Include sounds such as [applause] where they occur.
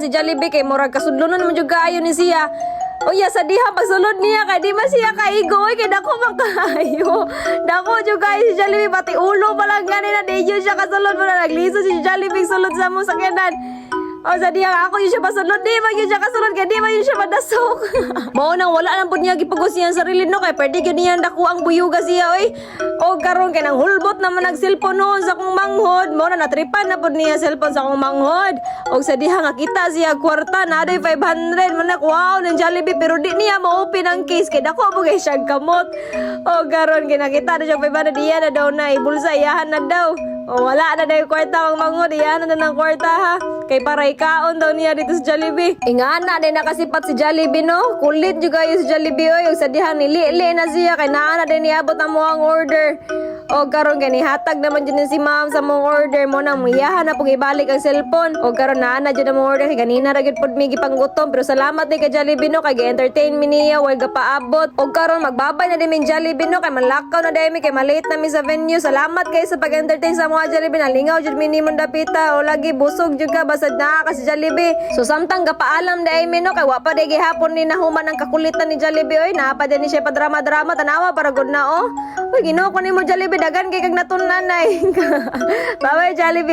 Si Jollibee kay murag kasudlonon man jud kaayo ni siya. O ya sa diha pagsulod niya kay di man siya kaigo oy, kay dako man kaayo. [laughs] Dako jud kaayo si Jollibee pati ulo pa lang gani na di siya kasulod mo na nagliso si Jollibee sulod sa mo sakyanan. O sa diha ako yun siya pasulod di man yun siya kasulod kay di man yun siya madasok. [laughs] Mao nang wala nang pud niya gipugos siya sa sarili no kay pwede gyud niya dako ang buyuga siya oy. O karon kay nang hulbot naman nag cellphone noon sa kong manghod. Mao na natripan na pud niya cellphone sa kong manghod. O sa diha nga kita siya kwarta na day 500 manak wow nang Jollibee pero di niya ma-open ang case kay dako mo kay siya kamot. O karon kinakita na siya 500 diya na daw na ibulsa iyahan na daw. O wala na yung kwarta ang manghod iyahan na ng kwarta ha. Kay para ikaon daw niya dito sa Jollibee. Ingana din nakasipat si Jollibee no. Kulit juga yung si Jollibee oy. Ug sa diha nili-li na siya kay naa na din niabot ang mo ang order. O karon gani hatag naman dyan si ma'am sa mong order mo nang muyahan na pong ibalik ang cellphone. O karon naa na dyan ang order kay ganina ra gyud pod mi gipanggutom pero salamat ni kay Jollibee no kay entertain mi niya wag paabot. O karon magbabay na din mi Jollibee no kay manlakaw na dai mi kay malate na mi sa venue. Salamat kay sa pag-entertain sa mga Jollibee nalingaw jud mi nimon dapita o lagi busog jud ka basad naa ka si Jollibee. So samtang gapaalam dai mi no kay wa pa gihapon ni nahuman ang kakulitan ni Jollibee oy naa pa ni siya pa drama-drama tanawa para gud na oh. Uy ginoo ko nimo Jollibee dagan kay kag natunan nay. Bye bye Jollibee.